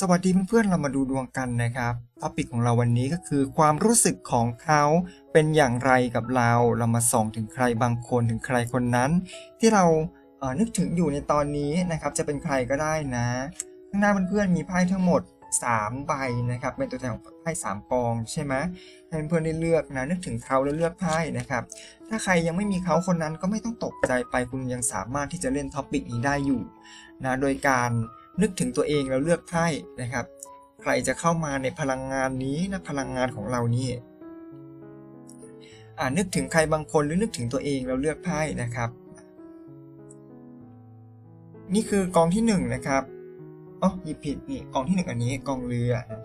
สวัสดีเพื่อนๆ เรามาดูดวงกันนะครับท็อปิกของเราวันนี้ก็คือความรู้สึกของเขาเป็นอย่างไรกับเรา เรามาส่องถึงใครบางคนถึงใครคนนั้น ที่เราเนึกถึงอยู่ในตอนนี้นะครับ จะเป็นใครก็ได้นะ ข้างหน้าเพื่อนๆมีไพ่ทั้งหมด 3 ใบนะครับเป็นตัวแทนของไพ่3กองใช่ไหมให้เพื่อนได้เลือกนะนึกถึงเขาแล้วเลือกไพ่นะครับ ถ้าใครยังไม่มีเขาคนนั้นก็ไม่ต้องตกใจไปคุณยังสามารถที่จะเล่นท็อปิกนี้ได้อยู่นะโดยการนึกถึงตัวเองแล้วเลือกไพ่นะครับ ใครจะเข้ามาในพลังงานนี้นะพลังงานของเรานี่อ่านึกถึงใครบางคนหรือนึกถึงตัวเองแล้วเลือกไพ่นะครับ นี่คือกองที่หนึ่งนะครับ อ๋อหยิบผิดนี่กองที่หนึ่งอันนี้กองเรือนะ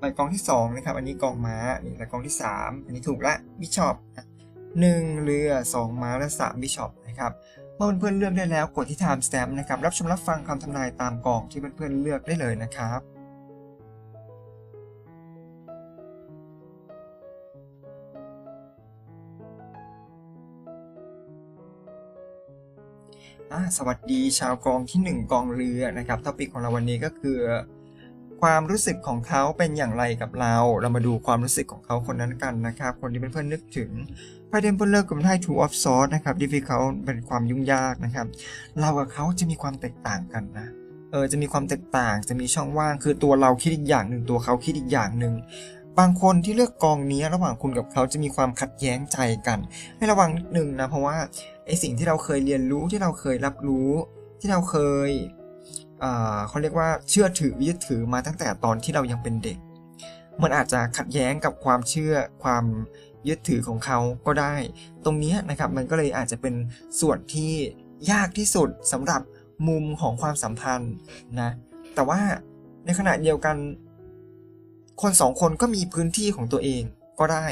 ไปกองที่สองนะครับ อันนี้กองม้านี่และกองที่สามอันนี้ถูกละบิชอปหนึ่งเรือสองม้าและสามบิชอปนะครับเมื่อเพื่อนๆเลือกได้แล้วกดที่ time stamp นะครับ รับชมรับฟังคำทำนายตามกองที่เพื่อนๆเลือกได้เลยนะครับ สวัสดีชาวกองที่ 1 กองเรือนะครับท็อปิกของเราวันนี้ก็คือ ความรู้สึกของเขาเป็นอย่างไรกับเรา เรามาดูความรู้สึกของเขาคนนั้นกันนะครับ คนที่เป็นเพื่อนนึกถึงไพ่เดมเปอร์เลอร์กับไพ่ Two of Swords นะครับดิฟิเขาเป็นความยุ่งยากนะครับ เรากับเขาจะมีความแตกต่างกันนะเออจะมีความแตกต่างจะมีช่องว่างคือตัวเราคิดอีกอย่างหนึ่งตัวเขาคิดอีกอย่างหนึ่ง บางคนที่เลือกกองนี้ระหว่างคุณกับเขาจะมีความขัดแย้งใจกัน ให้ระวังนิดนึงนะเพราะว่าไอสิ่งที่เราเคยเรียนรู้ที่เราเคยรับรู้ ที่เราเคยเขาเรียกว่าเชื่อถือยึดถือมาตั้งแต่ตอนที่เรายังเป็นเด็ก มันอาจจะขัดแย้งกับความเชื่อความยึดถือของเขาก็ได้ ตรงนี้นะครับมันก็เลยอาจจะเป็นส่วนที่ยากที่สุดสำหรับมุมของความสัมพันธ์นะแต่ว่าในขณะเดียวกัน คนสองคนก็มีพื้นที่ของตัวเองก็ได้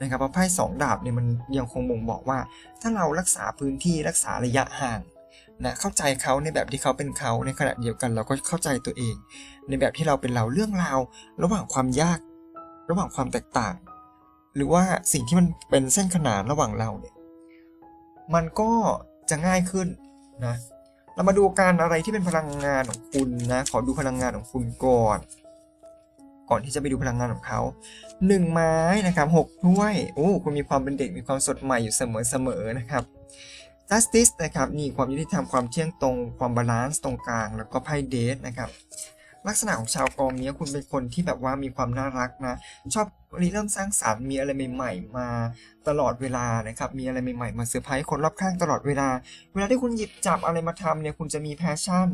นะครับเพราะไพ่สองดาบเนี่ยมันยังคงบ่งบอกว่า ถ้าเรารักษาพื้นที่รักษาระยะห่างนะเข้าใจเขาในแบบที่เขาเป็นเขาในขณะเดียวกันเราก็เข้าใจตัวเอง ในแบบที่เราเป็นเราเรื่องราว ระหว่างความยาก ระหว่างความแตกต่าง หรือว่าสิ่งที่มันเป็นเส้นขนานระหว่างเราเนี่ยมันก็จะง่ายขึ้นนะเรามาดูการอะไรที่เป็นพลังงานของคุณนะขอดูพลังงานของคุณก่อน ก่อนที่จะไปดูพลังงานของเขาหนึ่งไม้นะครับหกถ้วยโอ้คุณมีความเป็นเด็กมีความสดใหม่อยู่เสมอๆนะครับ justice นะครับนี่ความยุติธรรมความเที่ยงตรงความบาลานซ์ตรงกลาง แล้วก็ไพ่เดทนะครับลักษณะของชาวกองนี้คุณเป็นคนที่แบบว่ามีความน่ารักนะ ชอบริเริ่มสร้างสารรค์มีอะไรใหม่ ๆ มาตลอดเวลานะครับ มีอะไรใหม่ๆ มาเซอร์ไพรส์คนรอบข้างตลอดเวลา เวลาที่คุณหยิบจับอะไรมาทำเนี่ยคุณจะมีแพชชั่น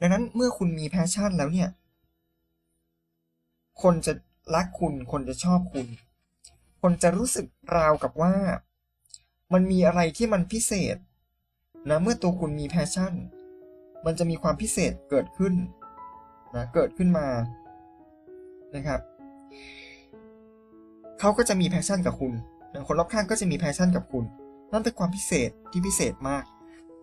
ดังนั้นเมื่อคุณมีแพชชั่นแล้วเนี่ย คนจะรักคุณ คนจะชอบคุณ คนจะรู้สึกราวกับว่า มันมีอะไรที่มันพิเศษนะเมื่อตัวคุณมีแพชชั่น มันจะมีความพิเศษเกิดขึ้นนะเกิดขึ้นมานะครับเขาก็จะมีแพชชั่นกับคุณนะคนรอบข้างก็จะมีแพชชั่นกับคุณ นั่นเป็นความพิเศษที่พิเศษมาก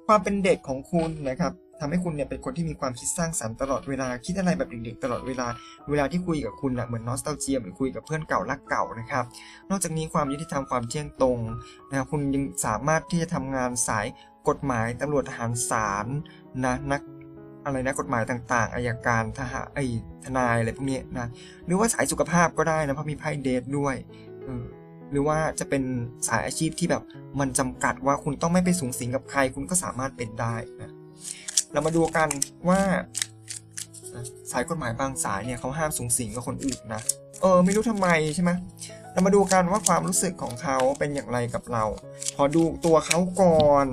ความเป็นเด็กของคุณนะครับ ทำให้คุณเนี่ยเป็นคนที่มีความคิดสร้างสรรค์ตลอดเวลาคิดอะไรแบบเด็กๆตลอดเวลา เวลาที่คุยกับคุณนะเหมือนนอสตาเจียเหมือนคุยกับเพื่อนเก่ารักเก่านะครับ นอกจากนี้ความยุติธรรมความเที่ยงตรงนะครับคุณยังสามารถที่จะทำงานสายกฎหมายตำรวจทหารศาลนะนักอะไรนะกฎหมายต่างๆอายการทหารไอทนายอะไรพวกนี้นะหรือว่าสายสุขภาพก็ได้นะเพราะมีไพ่เดทด้วยหรือว่าจะเป็นสายอาชีพที่แบบมันจำกัดว่าคุณต้องไม่ไปสูงสิงกับใคร คุณก็สามารถเป็นได้นะ เรามาดูกันว่าสายกฎหมายบางสายเนี่ยเขาห้ามสูงสิงกับคนอื่นนะเออไม่รู้ทำไมใช่ไหมเรามาดูกันว่าความรู้สึกของเขาเป็นอย่างไรกับเรา ขอดูตัวเขาก่อน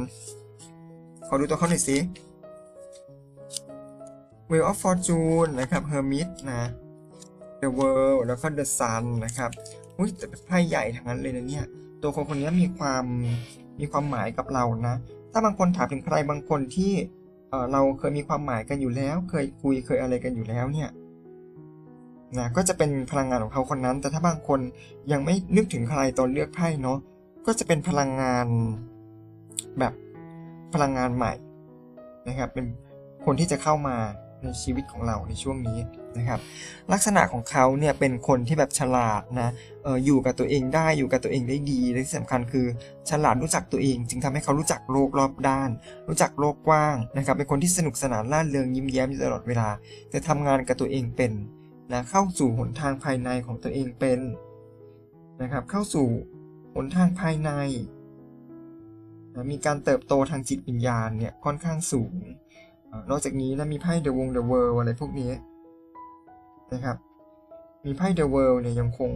ขอดูตัวเขาหน่อยสิ Wheel of Fortune นะครับ Hermit นะ The World แล้วก็ The Sun นะครับอุ้ยแต่ไพ่ใหญ่ทั้งนั้นเลยนะเนี่ย ตัวคนคนนี้มีความมีความหมายกับเรานะ ถ้าบางคนถามถึงใครบางคนที่ เราเคยมีความหมายกันอยู่แล้ว เคยคุยเคยอะไรกันอยู่แล้วเนี่ยนะก็จะเป็นพลังงานของเขาคนนั้น แต่ถ้าบางคนยังไม่นึกถึงใครตอนเลือกไพ่เนาะก็จะเป็นพลังงานแบบพลังงานใหม่นะครับเป็นคนที่จะเข้ามาในชีวิตของเราในช่วงนี้ นะครับลักษณะของเขาเนี่ยเป็นคนที่แบบฉลาดนะเอออยู่กับตัวเองได้อยู่กับตัวเองได้ดีและที่สำคัญคือฉลาดรู้จักตัวเอง จึงทำให้เขารู้จักโลกรอบด้าน รู้จักโลกกว้างนะครับเป็นคนที่สนุกสนานล่าเริงยิ้มแย้มอยู่ตลอดเวลาแต่ทำงานกับตัวเองเป็นนะเข้าสู่หนทางภายในของตัวเองเป็นนะครับเข้าสู่หนทางภายในนะมีการเติบโตทางจิตวิญญาณเนี่ยค่อนข้างสูง นอกจากนี้นะมีไพ่ The Wong The World อะไรพวกนี้ นะครับ มีไพ่ The World เนี่ยยังคง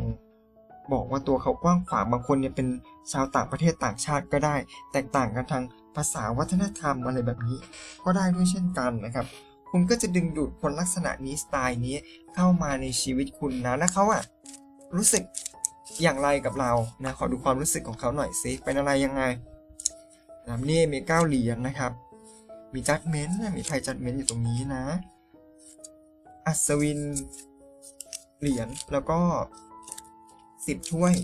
บอกว่าตัวเขากว้างขวางบางคนเนี่ยเป็นชาวต่างประเทศต่างชาติก็ได้ แตกต่างกันทางภาษาวัฒนธรรมอะไรแบบนี้ ก็ได้ด้วยเช่นกันนะครับ คุณก็จะดึงดูดคนลักษณะนี้สไตล์นี้เข้ามาในชีวิตคุณนะและเขาอะรู้สึกอย่างไรกับเรานะขอดูความรู้สึกของเขาหน่อยสิเป็นอะไรยังไงนะนี่มีเก้าเหรียญนะครับ มีจัดเม้นต์มีไพ่จัดเม้นต์อยู่ตรงนี้นะ อัศวิน เหรียญแล้วก็สิบถ้วย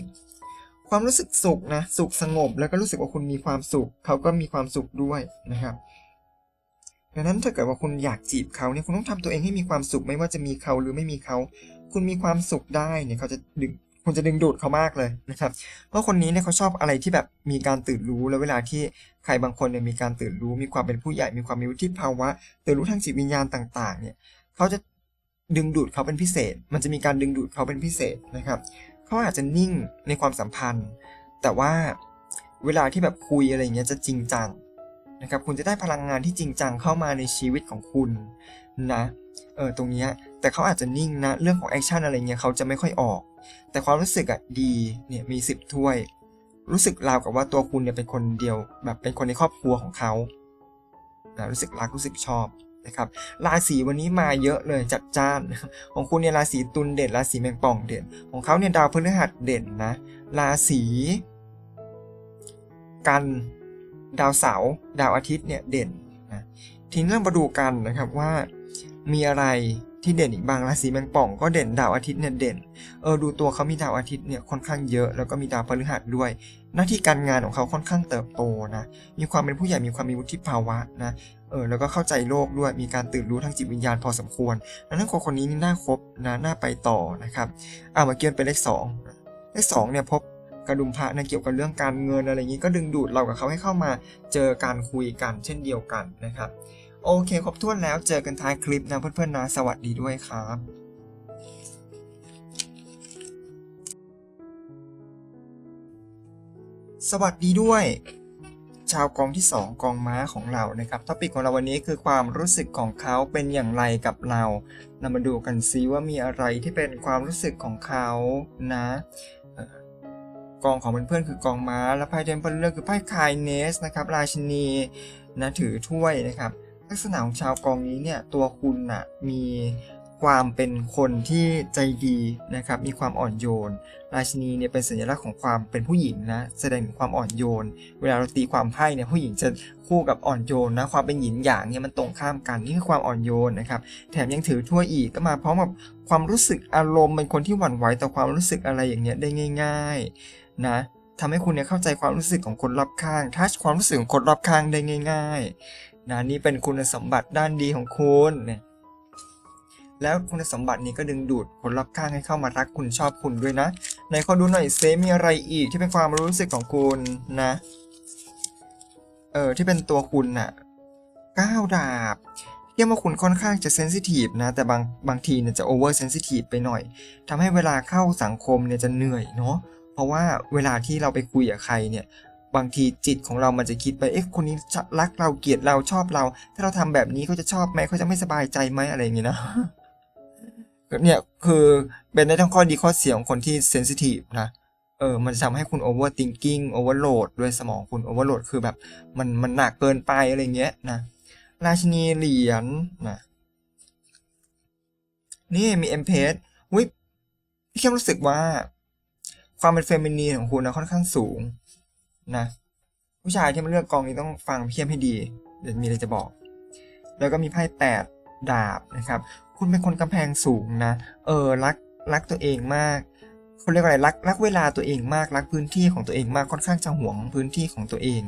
ความรู้สึกสุขนะ สุขสงบแล้วก็รู้สึกว่าคุณมีความสุข เขาก็มีความสุขด้วยนะครับดังนั้นถ้าเกิดว่าคุณอยากจีบเขาเนี่ยคุณต้องทำตัวเองให้มีความสุขไม่ว่าจะมีเขาหรือไม่มีเขา คุณมีความสุขได้เนี่ยเขาจะดึงคุณจะดึงดูดเขามากเลยนะครับเพราะคนนี้เนี่ยเขาชอบอะไรที่แบบมีการตื่นรู้แล้วเวลาที่ใครบางคนเนี่ยมีการตื่นรู้ มีความเป็นผู้ใหญ่มีความมีวุฒิภาวะตื่นรู้ทางจิตวิญญาณต่าง ๆ เนี่ยเขาจะ ดึงดูดเขาเป็นพิเศษ มันจะมีการดึงดูดเขาเป็นพิเศษนะครับเขาอาจจะนิ่งในความสัมพันธ์ แต่ว่าเวลาที่แบบคุยอะไรเงี้ยจะจริงจังนะครับคุณจะได้พลังงานที่จริงจังเข้ามาในชีวิตของคุณนะเออตรงเนี้ยแต่เขาอาจจะนิ่งนะเรื่องของแอคชั่นอะไรเงี้ยเขาจะไม่ค่อยออก แต่ความรู้สึกอะดีเนี่ยมีสิบถ้วย รู้สึกราวกับว่าตัวคุณเนี่ยเป็นคนเดียว แบบเป็นคนในครอบครัวของเขานะรู้สึกรักรู้สึกชอบ นะครับราศีวันนี้มาเยอะเลยจัดจ้านของคุณเนี่ยราศีตุลเด่นราศีแมงป่องเด่น ของเขาเนี่ยดาวพฤหัสเด่นนะราศีกันดาวเสาร์ดาวอาทิตย์เนี่ยเด่นนะทีนี้เรามาดูกันนะครับว่ามีอะไรที่เด่นอีกบางราศีแมงป่องก็เด่นดาวอาทิตย์เนี่ยเด่นเออดูตัวเขามีดาวอาทิตย์เนี่ยค่อนข้างเยอะแล้วก็มีดาวพฤหัสด้วย หน้าที่การงานของเขาค่อนข้างเติบโตนะมีความเป็นผู้ใหญ่มีความมีวุฒิภาวะนะ เออแล้วก็เข้าใจโลกด้วยมีการตื่นรู้ทางจิตวิญญาณพอสมควรดังนั้นคนคนนี้นี่น่าคบนะน่าไปต่อนะครับอ่ามาเกี่ยนเป็นเลขสองเลขสองเนี่ยพบกระดุมพระนะเกี่ยวกับเรื่องการเงินอะไรอย่างนี้ก็ดึงดูดเรากับเขาให้เข้ามาเจอการคุยกันเช่นเดียวกันนะครับโอเค ครบถ้วนแล้วเจอกันท้ายคลิปนะเพื่อนๆนะสวัสดีด้วยครับสวัสดีด้วย ชาวกองที่ 2 กองม้าของเรานะครับท็อปิกของเราวันนี้คือความรู้สึกของเขาเป็นอย่างไรกับเราเรามาดูกันซิว่ามีอะไรที่เป็นความรู้สึกของเขานะกองของเพื่อนๆคือกองม้า และไพ่เทมเพิลเลือกคือไพ่คายเนสนะครับราชินีนะถือถ้วยนะครับ ลักษณะของชาวกองนี้เนี่ยตัวคุณน่ะมี ความเป็นคนที่ใจดีนะครับมีความอ่อนโยน ราชินีเนี่ยเป็นสัญลักษณ์ของความเป็นผู้หญิงนะแสดงถึงความอ่อนโยน เวลาเราตีความไพ่เนี่ยผู้หญิงจะคู่กับอ่อนโยนนะความเป็นหยินหยางเนี่ยมันตรงข้ามกันนี่คือความอ่อนโยนนะครับแถมยังถือถ้วยอีกก็มาพร้อมกับความรู้สึกอารมณ์เป็นคนที่หวั่นไหวต่อความรู้สึกอะไรอย่างเงี้ยได้ง่าย ๆนะทำให้คุณเนี่ยเข้าใจความรู้สึกของคนรอบข้างทัชความรู้สึกของคนรอบข้างได้ง่าย ๆนะนี่เป็นคุณสมบัติด้านดีของคุณเนี่ย แล้วคุณสมบัตินี้ก็ดึงดูดคนรอบข้างให้เข้ามารักคุณชอบคุณด้วยนะไหนขอดูหน่อยเซมีอะไรอีกที่เป็นความรู้สึกของคุณนะ เออที่เป็นตัวคุณน่ะก้าวดาบเรียกว่าคุณค่อนข้างจะเซนซิทีฟนะ แต่บางบางทีเนี่ยจะโอเวอร์เซนซิทีฟไปหน่อยทำให้เวลาเข้าสังคมเนี่ยจะเหนื่อยเนาะเพราะว่าเวลาที่เราไปคุยกับใครเนี่ยบางทีจิตของเรามันจะคิดไป เอ๊ะ คนนี้รักเราเกลียดเราชอบเรา ถ้าเราทำแบบนี้เขาจะชอบไหมเขาจะไม่สบายใจไหมอะไรอย่างเงี้ยนะ เนี่ยคือเป็นได้ทั้งข้อดีข้อเสียของคนที่เซนซิทีฟนะเออ มันจะทำให้คุณ overthinking overload ด้วยสมองคุณ overload คือแบบ มันมันหนักเกินไปอะไรเงี้ยนะราชินีเหรียญนะนี่มีเอ็มเพสวิพี่เข้มรู้สึกว่า ความเป็นเฟมินีนของคุณนะค่อนข้างสูงนะผู้ชายที่มาเลือกกองนี้ต้องฟังเพี่เข้มให้ดี เดี๋ยวมีอะไรจะบอก แล้วก็มีไพ่แปดดาบนะครับ คุณเป็นคนกำแพงสูงนะ เออรักรักตัวเองมากเขาเรียกว่าอะไรรักรักเวลาตัวเองมากรักพื้นที่ของตัวเองมากค่อนข้างจะห่วงพื้นที่ของตัวเอง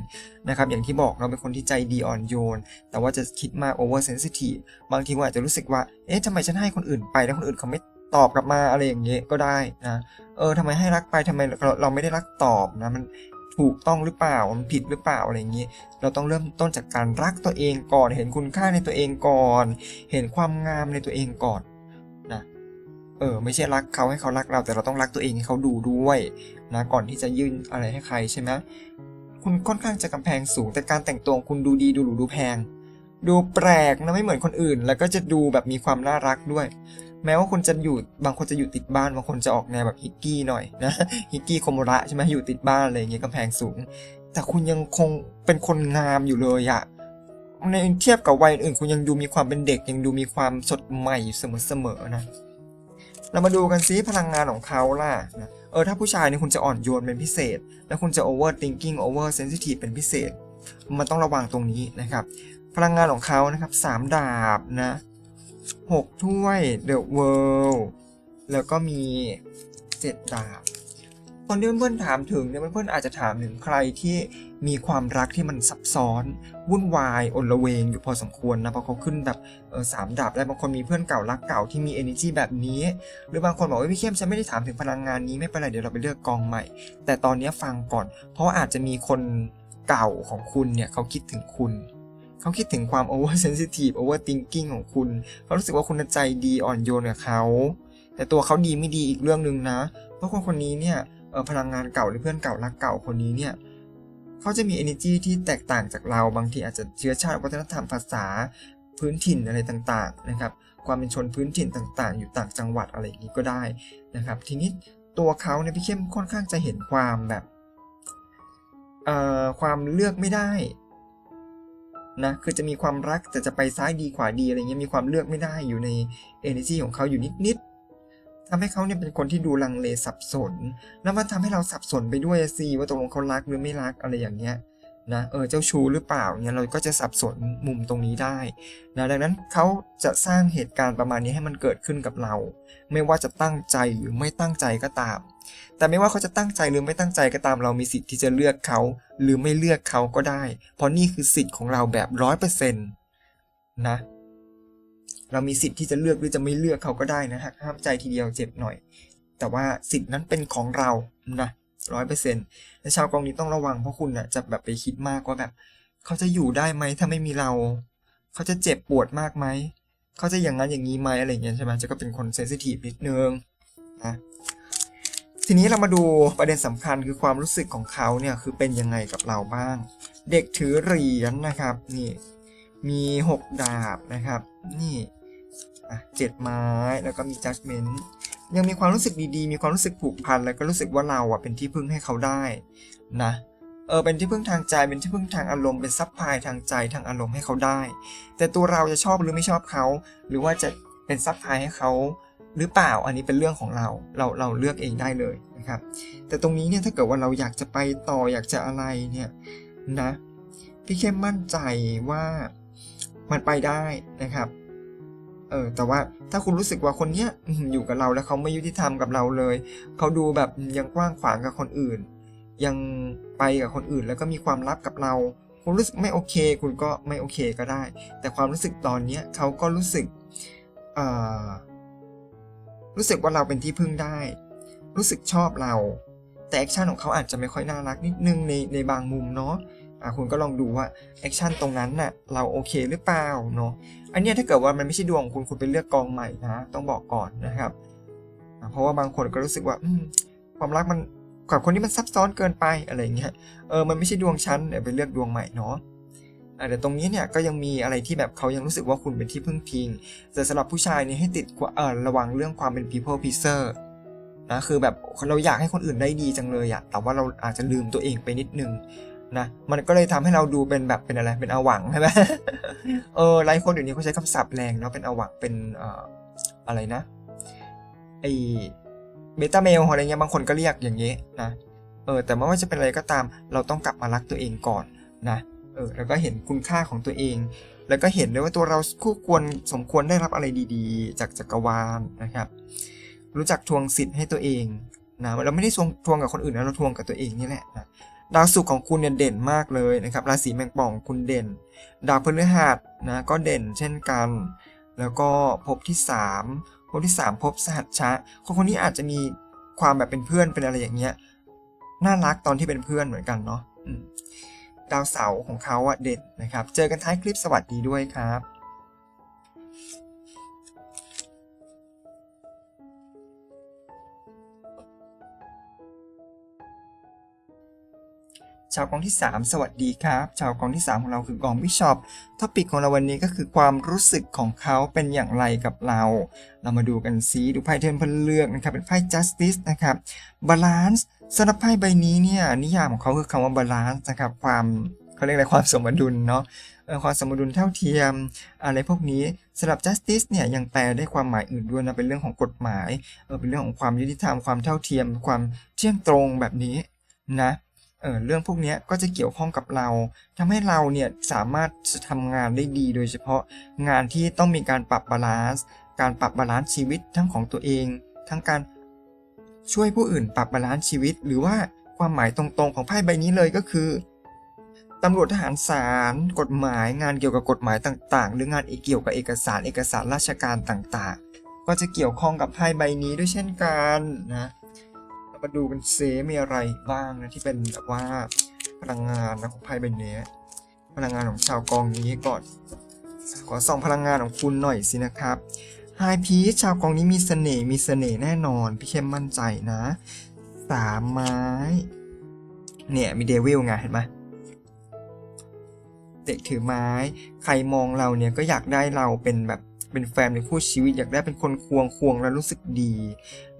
นะครับอย่างที่บอกเราเป็นคนที่ใจดีอ่อนโยน แต่ว่าจะคิดมาก over sensitive บางทีก็อาจจะรู้สึกว่าเอ๊ะทำไมฉันให้คนอื่นไปแล้วคนอื่นเขาไม่ตอบกลับมาอะไรอย่างเงี้ยก็ได้นะเออทำไมให้รักไปทำไมเราเราไม่ได้รักตอบนะมัน ถูกต้องหรือเปล่า มันผิดหรือเปล่าอะไรอย่างเงี้ยเราต้องเริ่มต้นจากการรักตัวเองก่อน เห็นคุณค่าในตัวเองก่อน เห็นความงามในตัวเองก่อนนะเออไม่ใช่รักเขาให้เขารักเรา แต่เราต้องรักตัวเองให้เขาดูด้วยนะก่อนที่จะยื่นอะไรให้ใครใช่ไหมคุณค่อนข้างจะกำแพงสูง แต่การแต่งตัวคุณดูดีดูหรูดูแพง ดูแปลกนะไม่เหมือนคนอื่น แล้วก็จะดูแบบมีความน่ารักด้วย แม้ว่าคุณจะอยู่บางคนจะอยู่ติดบ้านบางคนจะออกแนวแบบฮิกกี้หน่อยนะฮิกกี้โคโมระใช่ไหมอยู่ติดบ้านอะไรอย่างเงี้ยกำแพงสูง แต่คุณยังคงเป็นคนงามอยู่เลยอะในเทียบกับวัยอื่นคุณยังดูมีความเป็นเด็กยังดูมีความสดใหม่อยู่เสมอๆนะเรามาดูกันซิพลังงานของเขาล่ะนะเออถ้าผู้ชายเนี่ยคุณจะอ่อนโยนเป็นพิเศษ แล้วคุณจะ over thinking over sensitive เป็นพิเศษ มันต้องระวังตรงนี้นะครับ พลังงานของเขานะครับสามดาบนะ หกถ้วย the world แล้วก็มีเจ็ดดาบ คนที่เพื่อนๆถามถึงเนี่ยเพื่อนๆอาจจะถามถึงใครที่มีความรักที่มันซับซ้อน วุ่นวายอนละเวงอยู่พอสมควรนะเพราะเขาขึ้นแบบสามดาบแล้วบางคนมีเพื่อนเก่ารักเก่าที่มี energy แบบนี้ หรือบางคนบอกว่าพี่เข้มฉันไม่ได้ถามถึงพลังงานนี้ไม่เป็นไรเดี๋ยวเราไปเลือกกองใหม่ แต่ตอนนี้ฟังก่อน เพราะาอาจจะมีคนเก่าของคุณเนี่ยเขาคิดถึงคุณ เขาคิดถึงความ over sensitive over thinking ของคุณ เขารู้สึกว่าคุณใจดีอ่อนโยนกับเขา แต่ตัวเขาดีไม่ดีอีกเรื่องหนึ่งนะ เพราะคนคนนี้เนี่ยพลังงานเก่าหรือเพื่อนเก่ารักเก่าคนนี้เนี่ยเขาจะมี energy ที่แตกต่างจากเราบางทีอาจจะเชื้อชาติวัฒนธรรมภาษาพื้นถิ่นอะไรต่างๆนะครับความเป็นชนพื้นถิ่นต่างๆ อยู่ต่างจังหวัดอะไรอย่างนี้ก็ได้นะครับ ทีนี้ตัวเขาเนี่ยพี่เข้มค่อนข้างจะเห็นความแบบเอ่อความเลือกไม่ได้ นะคือจะมีความรักแต่จะไปซ้ายดีขวาดีอะไรเงี้ยมีความเลือกไม่ได้อยู่ใน energy ของเขาอยู่นิดๆทำให้เขาเนี่ยเป็นคนที่ดูลังเลสับสน แล้วมันทำให้เราสับสนไปด้วยสิว่าตกลงเขารักหรือไม่รักอะไรอย่างเงี้ย นะเออเจ้าชู้หรือเปล่าเนี่ยเราก็จะสับสนมุมตรงนี้ได้นะดังนั้นเขาจะสร้างเหตุการณ์ประมาณนี้ให้มันเกิดขึ้นกับเรา ไม่ว่าจะตั้งใจหรือไม่ตั้งใจก็ตาม แต่ไม่ว่าเขาจะตั้งใจหรือไม่ตั้งใจก็ตาม เรามีสิทธิ์ที่จะเลือกเขา หรือไม่เลือกเขาก็ได้ เพราะนี่คือสิทธิ์ของเราแบบร้อยเปอร์เซ็นต์นะเรามีสิทธิ์ที่จะเลือกหรือจะไม่เลือกเขาก็ได้นะฮะห้ามใจทีเดียวเจ็บหน่อย แต่ว่าสิทธิ์นั้นเป็นของเรานะ ร้อยเปอร์เซ็นต์และชาวกองนี้ต้องระวังเพราะคุณนะจะแบบไปคิดมากว่าแบบ เขาจะอยู่ได้ไหมถ้าไม่มีเรา เขาจะเจ็บปวดมากไหม เขาจะอย่างนั้นอย่างนี้ไหมอะไรเงี้ยใช่ไหมจะก็เป็นคนเซนซิทีฟนิดนึงนะทีนี้เรามาดูประเด็นสำคัญคือความรู้สึกของเขาเนี่ยคือเป็นยังไงกับเราบ้าง เด็กถือเหรียญนะครับนี่มี 6 ดาบนะครับ นี่เจ็ดไม้แล้วก็มี judgment ยังมีความรู้สึกดีๆ มีความรู้สึกผูกพัน แล้วก็รู้สึกว่าเราอะเป็นที่พึ่งให้เขาได้นะเออเป็นที่พึ่งทางใจเป็นที่พึ่งทางอารมณ์เป็นซับพลายทางใจทางอารมณ์ให้เขาได้ แต่ตัวเราจะชอบหรือไม่ชอบเขา หรือว่าจะเป็นซับพลายให้เขาหรือเปล่าอันนี้เป็นเรื่องของเราเราเราเลือกเองได้เลยนะครับ แต่ตรงนี้เนี่ยถ้าเกิดว่าเราอยากจะไปต่ออยากจะอะไรเนี่ยนะพี่เข้มมั่นใจว่ามันไปได้นะครับ เออ แต่ว่าถ้าคุณรู้สึกว่าคนเนี้ยอยู่กับเราแล้วเขาไม่ยุติธรรมกับเราเลย เขาดูแบบยังกว้างขวางกับคนอื่น ยังไปกับคนอื่นแล้วก็มีความลับกับเรา คุณรู้สึกไม่โอเค คุณก็ไม่โอเคก็ได้ แต่ความรู้สึกตอนเนี้ยเขาก็รู้สึกเอ่อรู้สึกว่าเราเป็นที่พึ่งได้ รู้สึกชอบเรา แต่แอคชั่นของเขาอาจจะไม่ค่อยน่ารักนิดนึงในในบางมุมเนาะ อะคุณก็ลองดูว่าแอคชั่นตรงนั้นน่ะเราโอเคหรือเปล่าเนาะอันเนี้ยถ้าเกิดว่ามันไม่ใช่ดวงคุณคุณไปเลือกกองใหม่นะต้องบอกก่อนนะครับเพราะว่าบางคนก็รู้สึกว่าความรักมันกับคนที่มันซับซ้อนเกินไปอะไรอย่างเงี้ยเออมันไม่ใช่ดวงฉันเดี๋ยวไปเลือกดวงใหม่เนาะอะแต่ตรงนี้เนี่ยก็ยังมีอะไรที่แบบเขายังรู้สึกว่าคุณเป็นที่พึ่งพิง แต่สำหรับผู้ชายเนี่ยให้ติดกว่าเออระวังเรื่องความเป็น people pleaser นะคือแบบเราอยากให้คนอื่นได้ดีจังเลยอะแต่ว่าเราอาจจะลืมตัวเองไปนิดนึง นะมันก็เลยทำให้เราดูเป็นแบบเป็นอะไรเป็นอวังใช่ไหมเออหลายคนเดี๋ยวนี้เขาใช้คำศัพท์แรงเนาะเป็นอวังเป็นเอ่ออะไรนะไอเบต้าเมลอะไรเงี้ยบางคนก็เรียกอย่างเงี้ยนะเออแต่ไม่ว่าจะเป็นอะไรก็ตาม เราต้องกลับมารักตัวเองก่อนนะเออแล้วก็เห็นคุณค่าของตัวเอง แล้วก็เห็นด้วยว่าตัวเราคู่ควรสมควรได้รับอะไรดีๆ จากจักรวาลนะครับ รู้จักทวงสิทธิ์ให้ตัวเองนะเราไม่ได้ทวงทวงกับคนอื่นนะเราทวงกับตัวเองนี่แหละนะ ดาวศุกร์ของคุณเนี่ยเด่นมากเลยนะครับราศีแมงป่องคุณเด่น ดาวพฤหัสนะก็เด่นเช่นกัน แล้วก็ภพที่ 3ภพที่ 3ภพสหัชชะคนคนนี้อาจจะมีความแบบเป็นเพื่อนเป็นอะไรอย่างเงี้ยน่ารักตอนที่เป็นเพื่อนเหมือนกันเนาะดาวเสาร์ของเขาอะเด่นนะครับ เจอกันท้ายคลิปสวัสดีด้วยครับ ชาวกองที่ 3 สวัสดีครับ ชาวกองที่ 3 ของเราคือกองวิชอปท็อปิกของเราวันนี้ก็คือความรู้สึกของเขาเป็นอย่างไรกับเรา เรามาดูกันซิดูไพ่เทมเพลเลือกนะครับเป็นไพ่ justice นะครับ balance สำหรับไพ่ใบนี้เนี่ยนิยามของเขาคือคำว่า balance นะครับความเขาเรียกอะไรความสมดุลเนาะความสมดุลเท่าเทียม อะไรพวกนี้สำหรับ justice เนี่ยยังแปลได้ความหมายอื่นด้วยนะเป็นเรื่องของกฎหมายเป็นเรื่องของความยุติธรรมความเท่าเทียม ความเที่ยงตรงแบบนี้นะ เออเรื่องพวกนี้ก็จะเกี่ยวข้องกับเราทำให้เราเนี่ยสามารถจะทำงานได้ดี โดยเฉพาะงานที่ต้องมีการปรับบาลานซ์การปรับบาลานซ์ชีวิตทั้งของตัวเอง ทั้งการช่วยผู้อื่นปรับบาลานซ์ชีวิต หรือว่าความหมายตรงๆของไพ่ใบนี้เลยก็คือตำรวจทหารศาลกฎหมายงานเกี่ยวกับกฎหมายต่างๆ หรืองานเกี่ยวกับเอกสารเอกสารราชการต่างๆ ก็จะเกี่ยวข้องกับไพ่ใบนี้ด้วยเช่นกันนะ มาดูกันเซมีอะไรบ้างนะที่เป็นแบบว่าพลังงานนะของไพ่ใบนี้พลังงานของชาวกองนี้ก่อน ขอส่องพลังงานของคุณหน่อยสินะครับไฮพีชชาวกองนี้มีเสน่ห์มีเสน่ห์แน่นอนพี่เข้มมั่นใจนะสามไม้ เนี่ยมีเดวิลไงเห็นไหมเด็กถือไม้ ใครมองเราเนี่ยก็อยากได้เราเป็นแบบเป็นแฟนเป็นคู่ชีวิตอยากได้เป็นคนควงควงแล้วรู้สึกดี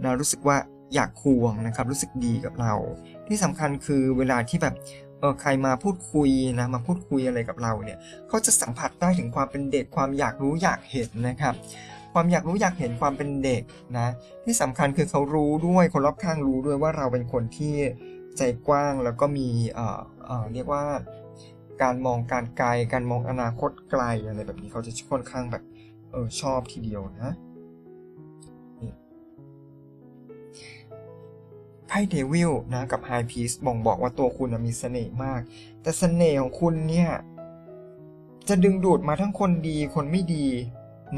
นะรู้สึกว่า อยากควงนะครับ รู้สึกดีกับเรา ที่สำคัญคือเวลาที่แบบเออใครมาพูดคุยนะมาพูดคุยอะไรกับเราเนี่ยเขาจะสัมผัสได้ถึงความเป็นเด็กความอยากรู้อยากเห็นนะครับ ความอยากรู้อยากเห็นความเป็นเด็กนะที่สำคัญคือเขารู้ด้วยคนรอบข้างรู้ด้วยว่าเราเป็นคนที่ใจกว้างแล้วก็มีเอ่อเอ่อเรียกว่าการมองการไกล การมองอนาคตไกลอะไรแบบนี้เขาจะค่อนข้างแบบเออชอบทีเดียวนะ ไพ่เดวิลนะกับไฮพีซบ่งบอกว่าตัวคุณมีเสน่ห์มาก แต่เสน่ห์ของคุณเนี่ย จะดึงดูดมาทั้งคนดีคนไม่ดี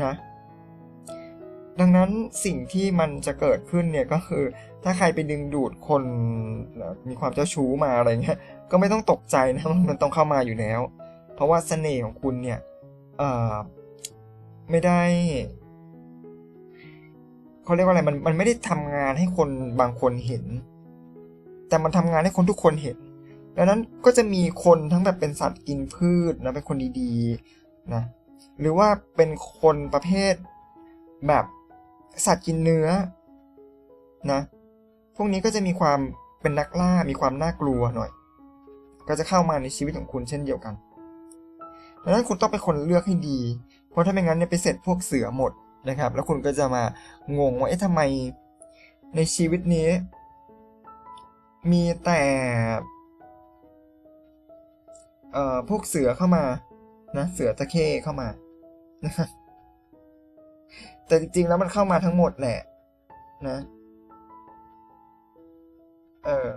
นะ ดังนั้นสิ่งที่มันจะเกิดขึ้นเนี่ยก็คือ ถ้าใครไปดึงดูดคนมีความเจ้าชู้มาอะไรเงี้ยก็ไม่ต้องตกใจนะมันต้องเข้ามาอยู่แล้ว เพราะว่าเสน่ห์ของคุณเนี่ยไม่ได้ เขาเรียกว่าอะไรมันมันไม่ได้ทำงานให้คนบางคนเห็น แต่มันทำงานให้คนทุกคนเห็น ดังนั้นก็จะมีคนทั้งแบบเป็นสัตว์กินพืชนะเป็นคนดีๆนะหรือว่าเป็นคนประเภทแบบสัตว์กินเนื้อนะพวกนี้ก็จะมีความเป็นนักล่ามีความน่ากลัวหน่อย ก็จะเข้ามาในชีวิตของคุณเช่นเดียวกันดังนั้นคุณต้องเป็นคนเลือกให้ดี เพราะถ้าไม่งั้นเนี่ยไปเสร็จพวกเสือหมด นะครับ แล้วคุณก็จะมางงว่าเอ๊ะทำไมในชีวิตนี้ มีแต่เอ่อพวกเสือเข้ามานะเสือตะเข้เข้ามานะแต่จริงๆแล้วมันเข้ามาทั้งหมดแหละนะเออ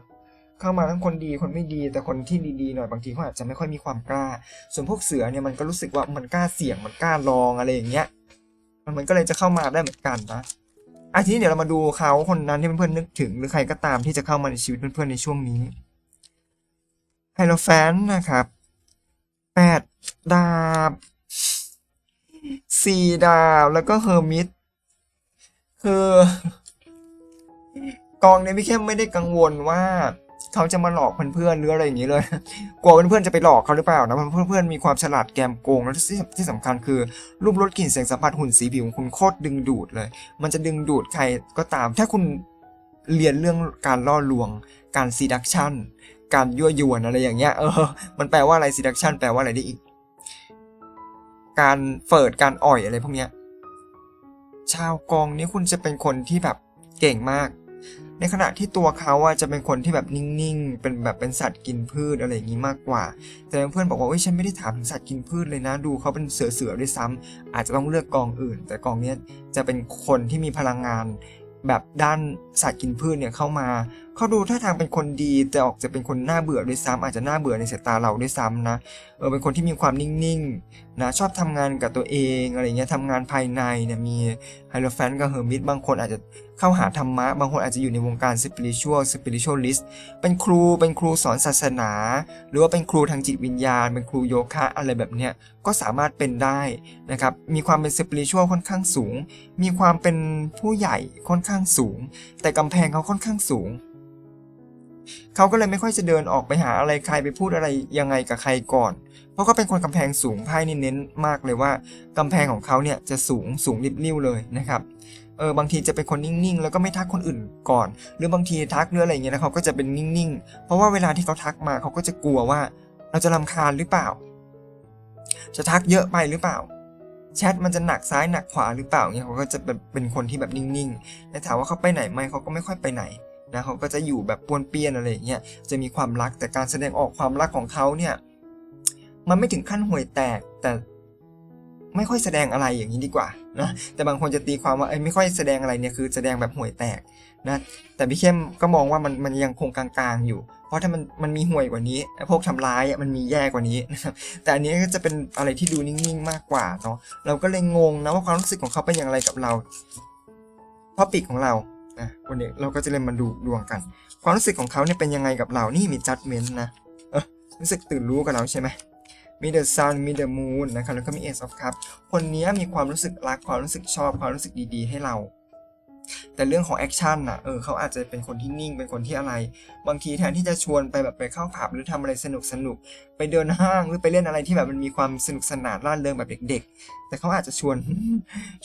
เข้ามาทั้งคนดีคนไม่ดี แต่คนที่ดีๆหน่อยบางทีเขาอาจจะไม่ค่อยมีความกล้า ส่วนพวกเสือเนี่ยมันก็รู้สึกว่ามันกล้าเสี่ยงมันกล้าลองอะไรอย่างเงี้ย มันมันก็เลยจะเข้ามาได้เหมือนกันนะอะทีนี้เดี๋ยวเรามาดูเขาคนนั้นที่เพื่อนๆนึกถึง หรือใครก็ตามที่จะเข้ามาในชีวิตเพื่อนๆในช่วงนี้ไฮโลแฟนนะครับแปดดาบสี่ดาบแล้วก็เฮอร์มิตคือกองนี่ยพี่เข้มไม่ได้กังวลว่า เขาจะมาหลอกเพื่อนๆหรืออะไรอย่างนี้เลย กลัวเพื่อนๆจะไปหลอกเขาหรือเปล่านะเพื่อนๆมีความฉลาดแกมโกงแล้วที่ที่สำคัญคือรูปรสกลิ่นเสียงสัมผัสหุ่นสีผิวของคุณโคตรดึงดูดเลย มันจะดึงดูดใครก็ตาม ถ้าคุณเรียนเรื่องการล่อลวง การซีดักชันการยั่วยวนอะไรอย่างเงี้ยเออ มันแปลว่าอะไรซีดักชันแปลว่าอะไรได้อีก การเฟิดการอ่อยอะไรพวกเนี้ย ชาวกองนี้คุณจะเป็นคนที่แบบเก่งมาก ในขณะที่ตัวเขาอะจะเป็นคนที่แบบนิ่งๆ เป็นแบบเป็นสัตว์กินพืชอะไรอย่างนี้มากกว่า แต่เพื่อนบอกว่าเอ้ยฉันไม่ได้ถามถึงสัตว์กินพืชเลยนะ ดูเขาเป็นเสือๆด้วยซ้ำอาจจะต้องเลือกกองอื่น แต่กองเนี้ยจะเป็นคนที่มีพลังงานแบบด้านสัตว์กินพืชเนี่ยเข้ามา เขาดูท่าทางเป็นคนดีแต่ออกจะเป็นคนน่าเบื่อด้วยซ้ำอาจจะน่าเบื่อในสายตาเราด้วยซ้ำนะเออเป็นคนที่มีความนิ่งๆนะชอบทำงานกับตัวเองอะไรเงี้ยทำงานภายในเนี่ยมีไฮโลแฟนกับเฮอร์มิตบางคนอาจจะเข้าหาธรรมะ บางคนอาจจะอยู่ในวงการสปิริชวลสปิริชวลิสเป็นครูเป็นครูสอนศาสนา หรือว่าเป็นครูทางจิตวิญญาณ เป็นครูโยคะอะไรแบบเนี้ยก็สามารถเป็นได้นะครับมีความเป็นสปิริชวลค่อนข้างสูง มีความเป็นผู้ใหญ่ค่อนข้างสูง แต่กำแพงเขาค่อนข้างสูง เขาก็เลยไม่ค่อยจะเดินออกไปหาอะไรใครไปพูดอะไรยังไงกับใครก่อน เพราะเขาเป็นคนกำแพงสูงไพ่นี่เน้นมากเลยว่ากำแพงของเขาเนี่ยจะสูงสูงริบลิ่วเลยนะครับเออบางทีจะเป็นคนนิ่งๆ แล้วก็ไม่ทักคนอื่นก่อน หรือบางทีทักหรืออะไรอย่างเงี้ยนะเขาก็จะเป็นนิ่งๆ เพราะว่าเวลาที่เขาทักมาเขาก็จะกลัวว่า เราจะรำคาญหรือเปล่า จะทักเยอะไปหรือเปล่าแชทมันจะหนักซ้ายหนักขวาหรือเปล่าเนี่ยเขาก็จะเป็นเป็นคนที่แบบนิ่งๆแต่ถามว่าเขาไปไหนไหมเขาก็ไม่ค่อยไปไหน นะเขาก็จะอยู่แบบป้วนเปี้ยนอะไรอย่างเงี้ยจะมีความรักแต่การแสดงออกความรักของเขาเนี่ยมันไม่ถึงขั้นห่วยแตกแต่ไม่ค่อยแสดงอะไรอย่างนี้ดีกว่านะแต่บางคนจะตีความว่าไอ้ยไม่ค่อยแสดงอะไรเนี่ยคือแสดงแบบห่วยแตกนะแต่พี่เข้มก็มองว่ามันมันยังคงกลางๆอยู่ เพราะถ้ามันมันมีห่วยกว่านี้ไอ้พวกทำร้ายอะมันมีแย่กว่านี้นะครับแต่อันนี้ก็จะเป็นอะไรที่ดูนิ่งๆมากกว่าเนาะเราก็เลยงงนะว่าความรู้สึกของเขาเป็นอย่างไรกับเราเพราะปิกของเรา นะวันนี้เราก็จะเล่นมาดูดวงกัน ความรู้สึกของเขาเนี่ยเป็นยังไงกับเรานี่มีจัดเมนต์นะเออรู้สึกตื่นรู้กับเราใช่ไหมมี the sun มี the moon นะครับแล้วก็มี ace of cup คนนี้มีความรู้สึกรักความรู้สึกชอบความรู้สึกดีๆ ให้เรา แต่เรื่องของแอคชั่นน่ะเออเขาอาจจะเป็นคนที่นิ่งเป็นคนที่อะไร บางทีแทนที่จะชวนไปแบบไปเข้าผับหรือทำอะไรสนุกสนุกไปเดินห้างหรือไปเล่นอะไรที่แบบมันมีความสนุกสนานร่าเริงแบบเด็ก ๆ แต่เขาอาจจะชวน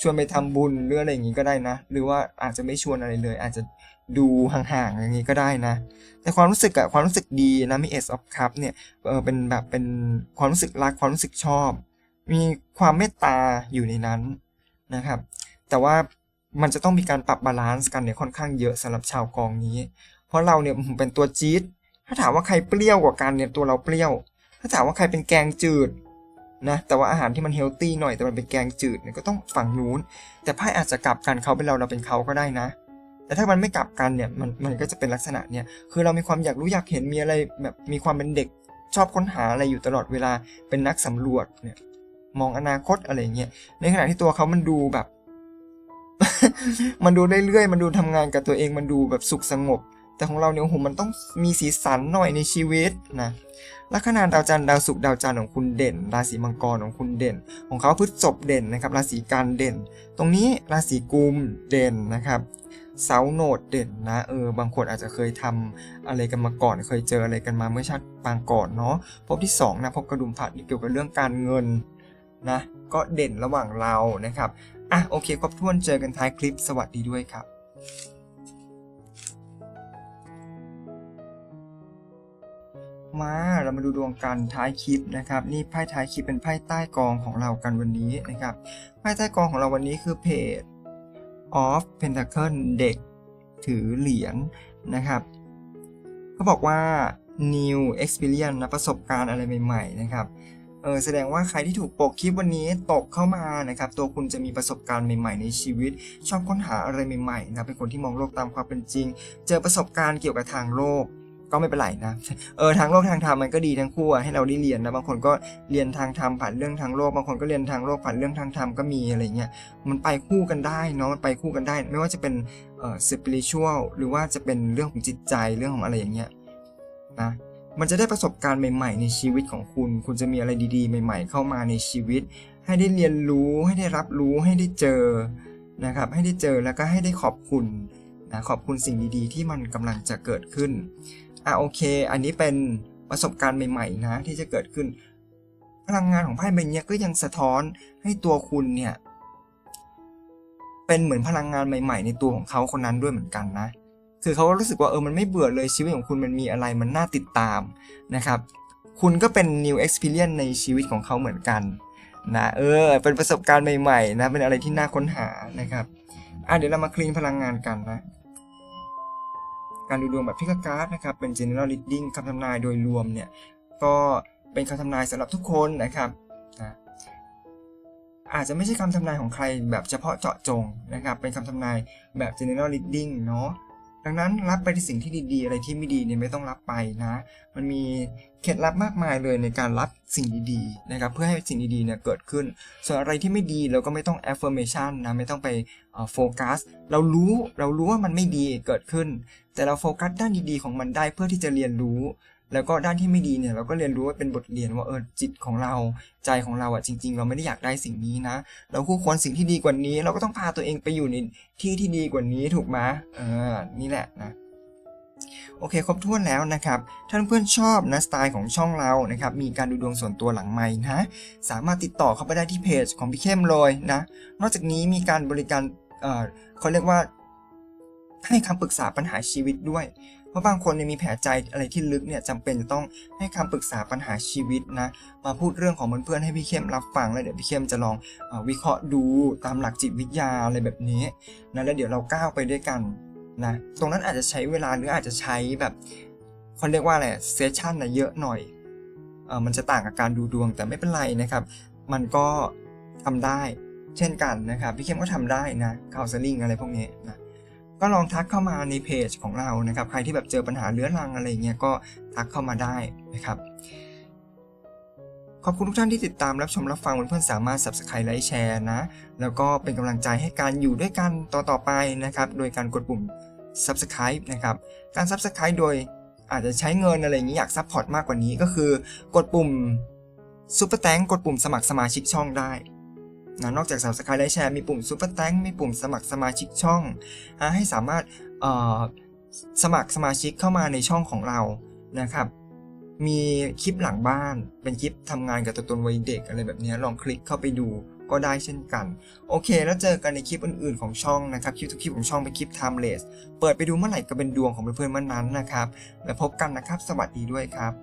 ชวนไปทำบุญหรืออะไรอย่างนี้ก็ได้นะ หรือว่าอาจจะไม่ชวนอะไรเลย อาจจะดูห่างๆอย่างนี้ก็ได้นะ แต่ความรู้สึกอะความรู้สึกดีนะมี Ace of Cup เนี่ยเออเป็นแบบเป็นความรู้สึกรักความรู้สึกชอบ มีความเมตตาอยู่ในนั้นนะครับ แต่ว่า มันจะต้องมีการปรับบาลานซ์กันเนี่ยค่อนข้างเยอะสำหรับชาวกองนี้ เพราะเราเนี่ยเป็นตัวจี๊ดถ้าถามว่าใครเปรี้ยวกว่ากันเนี่ยตัวเราเปรี้ยว ถ้าถามว่าใครเป็นแกงจืดนะแต่ว่าอาหารที่มันเฮลตี้หน่อยแต่มันเป็นแกงจืดเนี่ยก็ต้องฝั่งนู้น แต่ไพ่อาจจะกลับกันเขาเป็นเราเราเป็นเขาก็ได้นะ แต่ถ้ามันไม่กลับกันเนี่ยมันมันก็จะเป็นลักษณะเนี่ยคือเรามีความอยากรู้อยากเห็นมีอะไรแบบมีความเป็นเด็กชอบค้นหาอะไรอยู่ตลอดเวลาเป็นนักสำรวจเนี่ยมองอนาคตอะไรเงี้ยในขณะที่ตัวเขามันดูแบบ มันดูเรื่อยๆ มันดูทำงานกับตัวเอง มันดูแบบสุขสงบ แต่ของเราเนี่ยโอ้โหมันต้องมีสีสันหน่อยในชีวิตนะลัคนาดาวจันทร์ดาวศุกร์ดาวจันทร์ของคุณเด่น ราศีมังกรของคุณเด่น ของเขาพฤษภเด่นนะครับ ราศีกันเด่น ตรงนี้ราศีกุมเด่นนะครับเสาโหนดเด่นนะเออบางคนอาจจะเคยทำอะไรกันมาก่อน เคยเจออะไรกันมาเมื่อชาติปางก่อนเนาะพบที่สองนะพบกระดุมผัดนี่เกี่ยวกับเรื่องการเงินนะก็เด่นระหว่างเรานะครับ อะโอเคครบถ้วนเจอกันท้ายคลิปสวัสดีด้วยครับมาเรามาดูดวงกันท้ายคลิปนะครับ นี่ไพ่ท้ายคลิปเป็นไพ่ใต้กองของเรากันวันนี้นะครับไพ่ใต้กองของเราวันนี้คือเพจ of Pentacle เด็กถือเหรียญนะครับเขาบอกว่า new experience นะประสบการณ์อะไรใหม่ ๆ นะครับ เออแสดงว่าใครที่ถูกปกคลิปวันนี้ตกเข้ามานะครับตัวคุณจะมีประสบการณ์ใหม่ๆในชีวิต ชอบค้นหาอะไรใหม่ๆนะเป็นคนที่มองโลกตามความเป็นจริง เจอประสบการณ์เกี่ยวกับทางโลกก็ไม่เป็นไรนะ เออทางโลกทางธรรมมันก็ดีทั้งคู่ให้เราได้เรียนนะบางคนก็เรียนทางธรรมผ่านเรื่องทางโลกบางคนก็เรียนทางโลกผ่านเรื่องทางธรรมก็มีอะไรเงี้ยมันไปคู่กันได้เนาะมันไปคู่กันได้ ไม่ว่าจะเป็นเอ่อ spiritual หรือว่าจะเป็นเรื่องของจิตใจเรื่องของอะไรอย่างเงี้ยนะ มันจะได้ประสบการณ์ใหม่ๆ ในชีวิตของคุณ คุณจะมีอะไรดีๆ ใหม่ ๆ เข้ามาในชีวิต ให้ได้เรียนรู้ ให้ได้รับรู้ ให้ได้เจอ นะครับ ให้ได้เจอแล้วก็ให้ได้ขอบคุณนะขอบคุณสิ่งดีๆ ที่มันกำลังจะเกิดขึ้น อะโอเค อันนี้เป็นประสบการณ์ใหม่ๆ นะที่จะเกิดขึ้น พลังงานของไพ่ใบเนี้ยก็ยังสะท้อนให้ตัวคุณเนี่ย เป็นเหมือนพลังงานใหม่ ๆ ในตัวของเขาคนนั้นด้วยเหมือนกันนะ คือเขาก็รู้สึกว่าเออมันไม่เบื่อเลยชีวิตของคุณมันมีอะไรมันน่าติดตามนะครับ คุณก็เป็น new experience ในชีวิตของเขาเหมือนกันนะเออเป็นประสบการณ์ใหม่ๆนะเป็นอะไรที่น่าค้นหานะครับอะเดี๋ยวเรามาคลีนพลังงานกันนะการดูดวงแบบพิกการ์ดนะครับเป็น general reading คำทำนายโดยรวมเนี่ยก็เป็นคำทำนายสำหรับทุกคนนะครับนะอาจจะไม่ใช่คำทำนายของใครแบบเฉพาะเจาะจงนะครับ เป็นคำทำนายแบบ general reading เนาะ ดังนั้นรับไปที่สิ่งที่ดีๆ อะไรที่ไม่ดีเนี่ยไม่ต้องรับไปนะ มันมีเคล็ดลับมากมายเลยในการรับสิ่งดีๆนะครับเพื่อให้สิ่งดีๆเนี่ยเกิดขึ้น ส่วนอะไรที่ไม่ดีเราก็ไม่ต้อง affirmation นะไม่ต้องไปโฟกัสเรารู้เรารู้ว่ามันไม่ดีเกิดขึ้น แต่เราโฟกัสด้านดีๆของมันได้เพื่อที่จะเรียนรู้ แล้วก็ด้านที่ไม่ดีเนี่ยเราก็เรียนรู้ว่าเป็นบทเรียนว่าเออจิตของเราใจของเราอะจริง ๆ เราไม่ได้อยากได้สิ่งนี้นะ เราคู่ควรสิ่งที่ดีกว่านี้ เราก็ต้องพาตัวเองไปอยู่ในที่ที่ดีกว่านี้ถูกไหมเออนี่แหละนะโอเคครบถ้วนแล้วนะครับ ท่านเพื่อนชอบนะสไตล์ของช่องเรานะครับ มีการดูดวงส่วนตัวหลังไม้นะ สามารถติดต่อเข้าไปได้ที่เพจของพี่เข้มเลยนะ นอกจากนี้มีการบริการเออเขาเรียกว่าให้คำปรึกษาปัญหาชีวิตด้วย เพราะบางคนเนี่ยมีแผลใจอะไรที่ลึกเนี่ยจำเป็นจะต้องให้คำปรึกษาปัญหาชีวิตนะ มาพูดเรื่องของเพื่อนๆให้พี่เข้มรับฟังแล้วเดี๋ยวพี่เข้มจะลองอวิเคราะห์ดูตามหลักจิตวิทยาอะไรแบบนี้นะแล้วเดี๋ยวเราก้าวไปด้วยกันนะตรงนั้นอาจจะใช้เวลาหรืออาจจะใช้แบบเขาเรียกว่าอะไรเซสชันนะเยอะหน่อยเออมันจะต่างกับการดูดวงแต่ไม่เป็นไรนะครับ มันก็ทำได้เช่นกันนะครับ พี่เข้มก็ทำได้นะคา u เซลิงอะไรพวกนี้นะ ก็ลองทักเข้ามาในเพจของเรานะครับ ใครที่แบบเจอปัญหาเรื้อรังอะไรเงี้ยก็ทักเข้ามาได้นะครับ ขอบคุณทุกท่านที่ติดตามรับชมรับฟังเพื่อนๆสามารถ subscribe ไลค์แชร์นะ แล้วก็เป็นกำลังใจให้การอยู่ด้วยกันต่อๆไปนะครับ โดยการกดปุ่ม subscribe นะครับ การ subscribe โดยอาจจะใช้เงินอะไรอย่างนี้อยาก support มากกว่านี้ก็คือ กดปุ่ม super thank กดปุ่มสมัครสมาชิกช่องได้ นะนอกจาก subscribe ไลค์แชร์มีปุ่ม super thank มีปุ่มสมัครสมาชิกช่องอ่าให้สามารถสมัครสมาชิกเข้ามาในช่องของเรานะครับ มีคลิปหลังบ้าน เป็นคลิปทำงานกับตัวตนวัยเด็กอะไรแบบนี้ลองคลิกเข้าไปดูก็ได้เช่นกัน โอเค แล้วเจอกันในคลิปอื่นๆของช่องนะครับ คลิปทุกคลิปของช่องเป็นคลิป timeless เปิดไปดูเมื่อไหร่ก็เป็นดวงของเพื่อนๆเมื่อนั้นนะครับ แล้วพบกันนะครับ สวัสดีด้วยครับ